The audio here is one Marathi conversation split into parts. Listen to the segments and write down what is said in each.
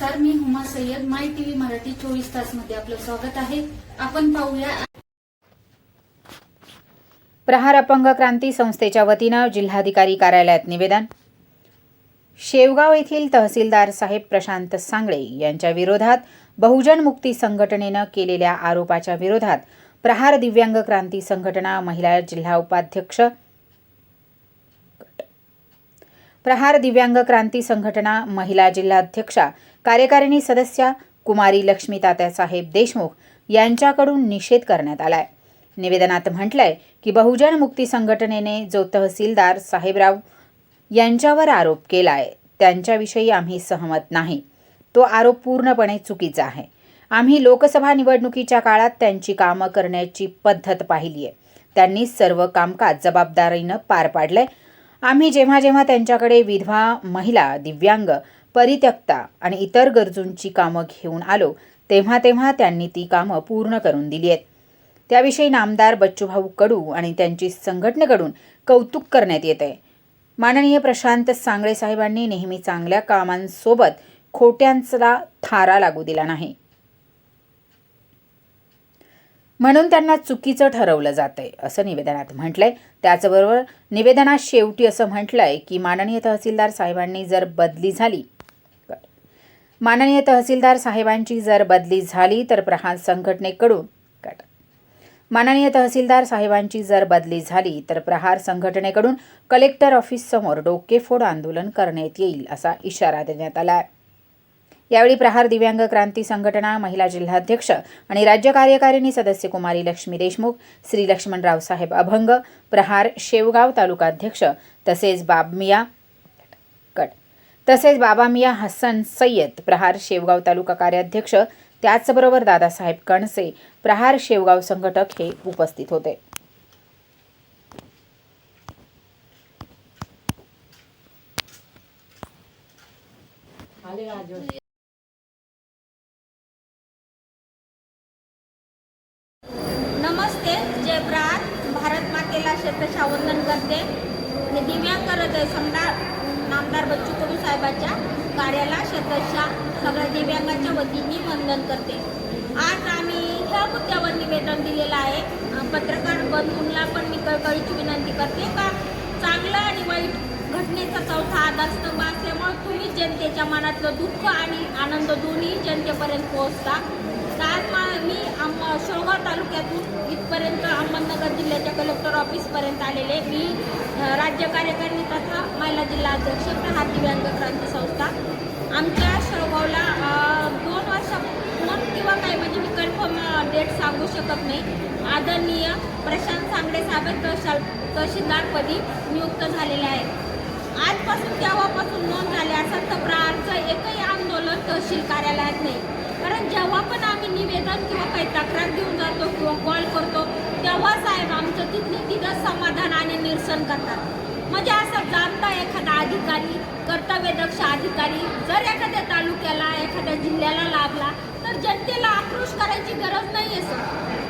नमस्कार मी हुमा सय्यद. माय टीव्ही मराठी चोवीस तासमध्ये आपलं स्वागत आहे. आपण पाहूया प्रहार अपंग क्रांती संस्थेच्या वतीनं जिल्हाधिकारी कार्यालयात निवेदन. शेवगाव येथील तहसीलदार साहेब प्रशांत सांगळे यांच्या विरोधात बहुजन मुक्ती संघटनेनं केलेल्या आरोपाच्या विरोधात प्रहार दिव्यांग क्रांती संघटना महिला जिल्हा उपाध्यक्ष प्रहार दिव्यांग क्रांती संघटना महिला जिल्हाध्यक्षा कार्यकारिणी सदस्या कुमारी लक्ष्मी तात्यासाहेब देशमुख यांच्याकडून निषेध करण्यात आलाय. निवेदनात म्हटलंय की बहुजन मुक्ती संघटनेने जो तहसीलदार साहेबराव यांच्यावर आरोप केलाय त्यांच्याविषयी आम्ही सहमत नाही. तो आरोप पूर्णपणे चुकीचा आहे. आम्ही लोकसभा निवडणुकीच्या काळात त्यांची कामं करण्याची पद्धत पाहिली आहे त्यांनी सर्व कामकाज जबाबदारीनं पार पाडलंय. आम्ही जेव्हा जेव्हा त्यांच्याकडे विधवा महिला दिव्यांग परित्यक्ता आणि इतर गरजूंची कामं घेऊन आलो तेव्हा तेव्हा त्यांनी ती कामं पूर्ण करून दिली आहेत. त्याविषयी नामदार बच्चूभाऊ कडू आणि त्यांची संघटनेकडून कौतुक करण्यात येत आहे. माननीय प्रशांत सांगळे साहेबांनी नेहमी चांगल्या कामांसोबत खोट्यांचा थारा लागू दिला नाही. म्हणून त्यांना चुकीचं ठरवलं जातंय असं निवेदनात म्हटलंय. त्याचबरोबर निवेदनात शेवटी असं म्हटलंय की माननीय तहसीलदार साहेबांनी जर बदली झाली माननीय तहसीलदार साहेबांची जर बदली झाली तर प्रहार संघटनेकडून माननीय तहसीलदार साहेबांची जर बदली झाली तर प्रहार संघटनेकडून कलेक्टर ऑफिस समोर डोकेफोड आंदोलन करण्यात येईल असा इशारा देण्यात आला आहे यावेळी प्रहार दिव्यांग क्रांती संघटना महिला जिल्हाध्यक्ष आणि राज्य कार्यकारिणी सदस्य कुमारी लक्ष्मी देशमुख श्री लक्ष्मणराव साहेब अभंग प्रहार शेवगाव तालुकाध्यक्ष तसेच बाबमिया कट. तसेच बाबामिया हसन सय्यद प्रहार शेवगाव तालुका कार्याध्यक्ष त्याचबरोबर दादासाहेब कणसे प्रहार शेवगाव संघटक हे उपस्थित होते. करते. जय प्रात भारत मातेला शतशा वंदन करते दिव्यांग करत आहे सम्राट नामदार बच्चू कडू साहेबाच्या कार्याला शतशा सगळ्या दिव्यांगाच्या वतीने वंदन करते. आज आम्ही ह्या मुद्द्यावर निवेदन दिलेलं आहे. पत्रकार बंधूंना पण मी कळकळीची विनंती करते का? चांगलं आणि वाईट घटनेचा चौथा आधारस्तंभ असल्यामुळे तुम्ही जनतेच्या मनातलं दुःख आणि आनंद दोन्ही जनतेपर्यंत पोहोचता. आज मा- मी आम शेवगाव तालुक्यातून इथपर्यंत अहमदनगर जिल्ह्याच्या कलेक्टर ऑफिसपर्यंत आलेले मी राज्य कार्यकारिणी तथा महिला जिल्हा अध्यक्ष प्रहार दिव्यांग क्रांती संस्था. आमच्या शेवगावला अ, दोन वर्षापूर्वी किंवा काय म्हणजे मी कन्फर्म डेट सांगू शकत नाही. आदरणीय प्रशांत सांगडे साहेब तहसील तहसीलदारपदी नियुक्त झालेले आहेत. आजपासून तेव्हापासून नोंद झाले असेल तर प्रहारचं एकही आंदोलन तहसील कार्यालयात नाही. कारण जेव्हा पण आम्ही निवेदन किंवा काही तक्रार घेऊन जातो किंवा कॉल करतो तेव्हा साहेब आमचं तिथली तिथं समाधान आणि निरसन करतात. म्हणजे असं जाणता एखादा अधिकारी कर्तव्यदक्ष अधिकारी जर एखाद्या तालुक्याला एखाद्या जिल्ह्याला लाभला तर जनतेला आक्रोश करायची गरज नाही आहे सर.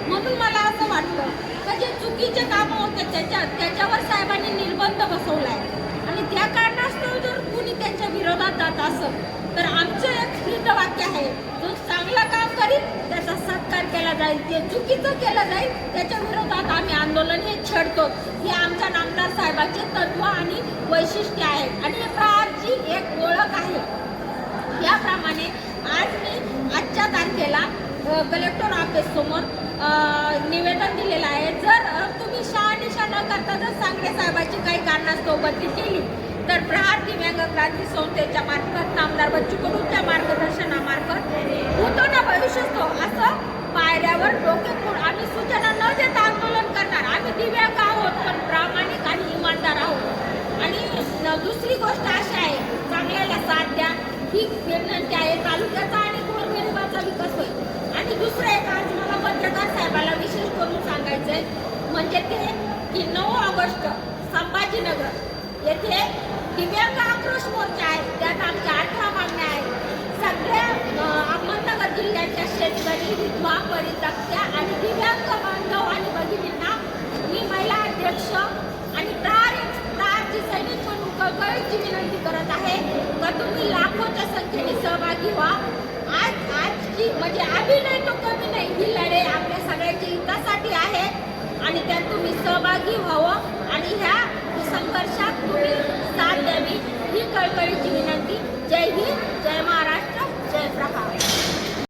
म्हणून मला असं वाटतं का जे चुकीचे कामं होते त्याच्या त्याच्यावर साहेबांनी निर्बंध बसवला आहे आणि त्या कारणास्तव जर कुणी त्यांच्या विरोधात जात असेल तर आमचं एक स्थिर वाक्य आहे जाईल त्याचा सत्कार केला जाईल ते चुकीचं केलं जाईल त्याच्या विरोधात आम्ही आंदोलन हे छेडतो. हे आमच्या नामदार साहेबांचे तत्व आणि वैशिष्ट्य आहे. आणि हे प्रहारची एक ओळख आहे. याप्रमाणे आज मी आजच्या तारखेला कलेक्टर ऑफिस समोर निवेदन दिलेलं आहे. जर तुम्ही शहानिशा न करता जर सांगडे साहेबाची काही कारणास्तव बदली केली तर प्रहार दिव्यांग क्रांती संस्थेच्या मार्फत नामदार बच्चू कडूंच्या मार्फत होतो ना भविष्यस्तो असं पायऱ्यावर डोके फोड आम्ही सूचना न देता आंदोलन करणार आम्ही दिव्यांग आहोत पण प्रामाणिक आणि इमानदार आहोत आणि न- दुसरी गोष्ट अशी आहे चांगल्याला साथ द्या. ही विनंती आहे तालुक्याचा आणि गोरगरिबाचा विकास होईल. आणि दुसरं एक आज मला पत्रकार साहेबाला विशेष करून सांगायचं आहे म्हणजे ते की नऊ ऑगस्ट संभाजीनगर येथे दिव्यांग आक्रोश मोर्चा आहे. त्यात आमच्या अठरा मागण्या आहेत. एवढी विनंती करत आहे. का तुम्ही लाखोच्या संख्येने सहभागी व्हा. आज आजची म्हणजे आम्ही तो कमी नाही. ही लढाई आपल्या सगळ्यांच्या हितासाठी आहे. आणि त्यात तुम्ही सहभागी व्हावं. आणि ह्या संघर्षात तुम्ही साथ द्यावी. ही कळकळीची विनंती. जय हिंद जय महाराष्ट्र जय प्रभाव.